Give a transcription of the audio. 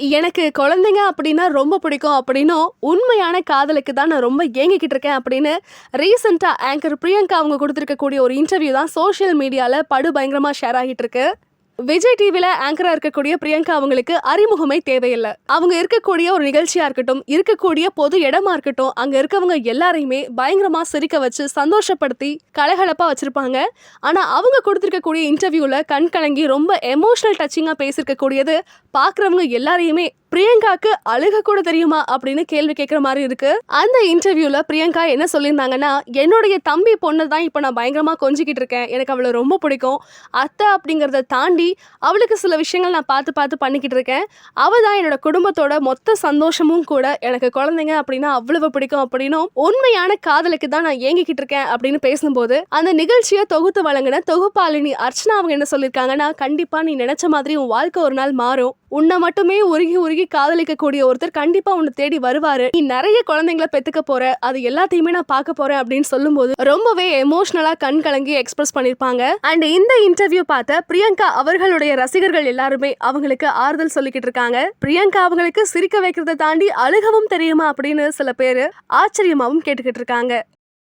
எனக்கு குழந்தைங்க அப்படின்னா ரொம்ப பிடிக்கும் அப்படின்னும் உண்மையான காதலுக்கு தான் நான் ரொம்ப ஏங்கிக்கிட்டு இருக்கேன் அப்படின்னு ரீசெண்டாக ஆங்கர் பிரியங்கா அவங்க கொடுத்துருக்கக்கூடிய ஒரு இன்டர்வியூ தான் சோஷியல் மீடியாவில் படு பயங்கரமாக ஷேர் ஆகிட்டு இருக்கு. விஜய் டிவில ஆங்கரா இருக்கக்கூடிய பிரியங்கா அவங்களுக்கு அறிமுகமே தேவையில்லை. அவங்க இருக்கக்கூடிய ஒரு நிகழ்ச்சியா இருக்கட்டும் இருக்கக்கூடிய பொது இடமா இருக்கட்டும் அங்க இருக்கவங்க எல்லாரையுமே பயங்கரமா சிரிக்க வச்சு சந்தோஷப்படுத்தி கலகலப்பா வச்சிருப்பாங்க. ஆனா அவங்க கொடுத்திருக்கக்கூடிய இன்டர்வியூல கண் கலங்கி ரொம்ப எமோஷனல் டச்சிங்கா பேசியிருக்கக்கூடியது பாக்குறவங்க எல்லாரையுமே பிரியங்காக்கு அழுக கூட தெரியுமா அப்படின்னு கேள்வி கேட்குற மாதிரி இருக்கு. அந்த இன்டர்வியூல பிரியங்கா என்ன சொல்லியிருந்தாங்கன்னா என்னுடைய தம்பி பொண்ணு தான் இப்போ நான் பயங்கரமா கொஞ்சிக்கிட்டு இருக்கேன். எனக்கு அவளை ரொம்ப பிடிக்கும். அத்தை அப்படிங்கிறத தாண்டி அவளுக்கு சில விஷயங்கள் நான் பார்த்து பார்த்து பண்ணிக்கிட்டு இருக்கேன். அவள் தான் என்னோட குடும்பத்தோட மொத்த சந்தோஷமும் கூட எனக்கு குழந்தைங்க அப்படின்னா அவ்வளவு பிடிக்கும் அப்படின்னும் உண்மையான காதலுக்கு தான் நான் ஏங்கிக்கிட்டு இருக்கேன் அப்படின்னு பேசும்போது அந்த நிகழ்ச்சியை தொகுத்து வழங்கின தொகுப்பாளினி அர்ச்சனா அவங்க என்ன சொல்லியிருக்காங்கன்னா கண்டிப்பா நீ நினைச்ச மாதிரி உன் வாழ்க்கை ஒரு நாள் மாறும். உன்னை மட்டுமே உருகி உருகி காதலிக்கக்கூடிய ஒருத்தர் கண்டிப்பா உன்னை தேடி வருவாரு. நீ நிறைய குழந்தைங்களை பெத்துக்க போற. அது எல்லாத்தையுமே நான் பார்க்க போறேன் அப்படின்னு சொல்லும்போது ரொம்பவே எமோஷனலா கண் கலங்கி எக்ஸ்பிரஸ் பண்ணிருப்பாங்க. அண்ட் இந்த இன்டர்வியூ பார்த்த பிரியங்கா அவர்களுடைய ரசிகர்கள் எல்லாருமே அவங்களுக்கு ஆறுதல் சொல்லிக்கிட்டு இருக்காங்க. பிரியங்கா அவங்களுக்கு சிரிக்க வைக்கிறத தாண்டி அழுகவும் தெரியுமா அப்படின்னு சில பேரு ஆச்சரியமாவும் கேட்டுக்கிட்டு இருக்காங்க.